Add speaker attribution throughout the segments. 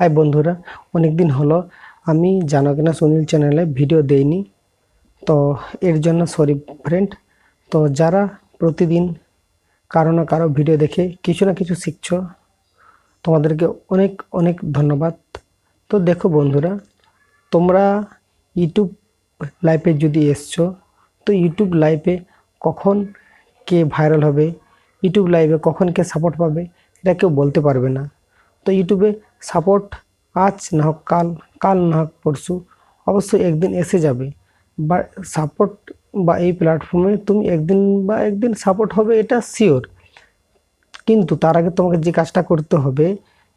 Speaker 1: High বন্ধুরা অনেক দিন হলো আমি জানো কিনা সুনীল চ্যানেলে ভিডিও দেইনি। তো এর জন্য সরি ফ্রেন্ড তো যারা প্রতিদিন কারও না কারও ভিডিও দেখে কিছু না কিছু শিখছো, তোমাদেরকে অনেক অনেক ধন্যবাদ। তো দেখো বন্ধুরা, তোমরা ইউটিউব লাইভে যদি এসছো, তো ইউটিউব লাইভে কখন কে ভাইরাল হবে ইউটিউব লাইভে কখন কে সাপোর্ট পাবে, এটা কেউ বলতে পারবে না। তো ইউটিউবে সাপোর্ট আজ না হোক কাল কাল না হোক পরশু অবশ্যই একদিন এসে যাবে। বা সাপোর্ট বা এই প্ল্যাটফর্মে তুমি একদিন বা একদিন সাপোর্ট হবে, এটা শিওর কিন্তু তার আগে তোমাকে যে কাজটা করতে হবে,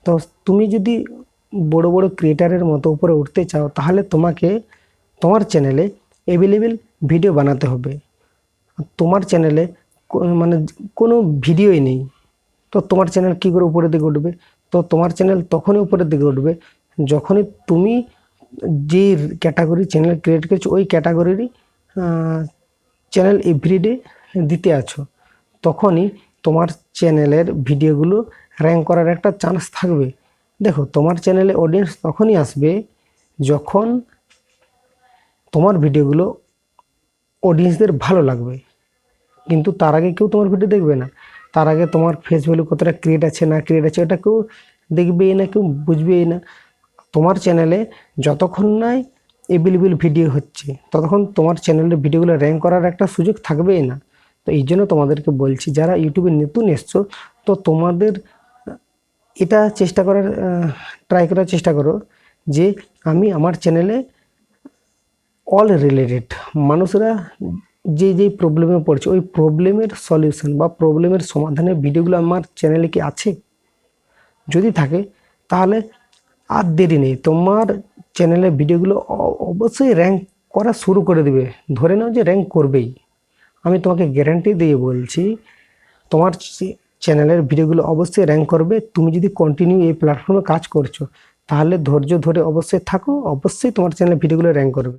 Speaker 1: তো তুমি যদি বড় বড় ক্রিয়েটারের মতো উপরে উঠতে চাও, তাহলে তোমাকে তোমার চ্যানেলে অ্যাভেলেবেল ভিডিও বানাতে হবে। তোমার চ্যানেলে মানে কোনো ভিডিওই নেই। তো তোমার চ্যানেল কী করে উপরে দিকে উঠবে? তো তোমার চ্যানেল তখনই উপরের দিকে উঠবে। যখনই তুমি যে ক্যাটাগরি চ্যানেল ক্রিয়েট করেছ, ওই ক্যাটাগরিরই চ্যানেল এভরিডে দিতে আছো। তখনই তোমার চ্যানেলের ভিডিওগুলো র্যাঙ্ক করার একটা চান্স থাকবে। দেখো, তোমার চ্যানেলে অডিয়েন্স তখনই আসবে যখন তোমার ভিডিওগুলো অডিয়েন্সদের ভালো লাগবে। কিন্তু তার আগে কেউ তোমার ভিডিও দেখবে না। তার আগে তোমার ফেস ভ্যালু কতটা ক্রিয়েট আছে, না ক্রিয়েট আছে ওটা কেউ দেখবেই না, কেউ বুঝবেই না। তোমার চ্যানেলে যতক্ষণ নাই এভেলেবেল ভিডিও হচ্ছে, ততক্ষণ তোমার চ্যানেলের ভিডিওগুলো র্যাঙ্ক করার একটা সুযোগ থাকবেই না। তো এই জন্য তোমাদেরকে বলছি, যারা ইউটিউবে নতুন এসছো, তো তোমাদের, এটা চেষ্টা করার ট্রাই করার চেষ্টা করো যে আমি আমার চ্যানেলে অল রিলেটেড মানুষরা যে যেই প্রবলেমে পড়ছে, ওই প্রবলেমের সলিউশন বা প্রবলেমের সমাধানের ভিডিওগুলো আমার চ্যানেলে কি আছে? যদি থাকে, তাহলে আর দেরি নেই। তোমার চ্যানেলের ভিডিওগুলো অবশ্যই র্যাঙ্ক করা শুরু করে দেবে। ধরে নাও যে র্যাঙ্ক করবেই। আমি তোমাকে গ্যারান্টি দিয়ে বলছি, তোমার চ্যানেলের ভিডিওগুলো অবশ্যই র্যাঙ্ক করবে। তুমি যদি কন্টিনিউ এই প্ল্যাটফর্মে কাজ করছ, তাহলে ধৈর্য ধরে অবশ্যই থাকো। অবশ্যই তোমার চ্যানেলের ভিডিওগুলো র্যাঙ্ক করবে।